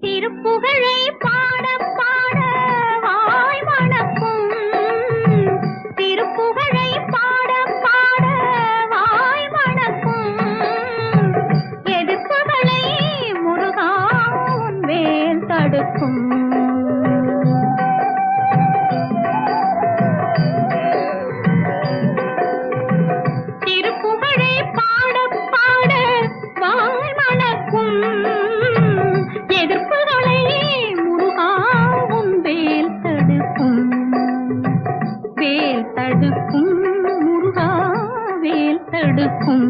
திருப்புகழை பாட பாட வாய் மணக்கும் திருப்புகழை பாட பாட வாய் மணக்கும் எதிர்ப்புகளை முருகா உன் மேல் தடுக்கும். தடுக்கும் முருகா வேல் தடுக்கும்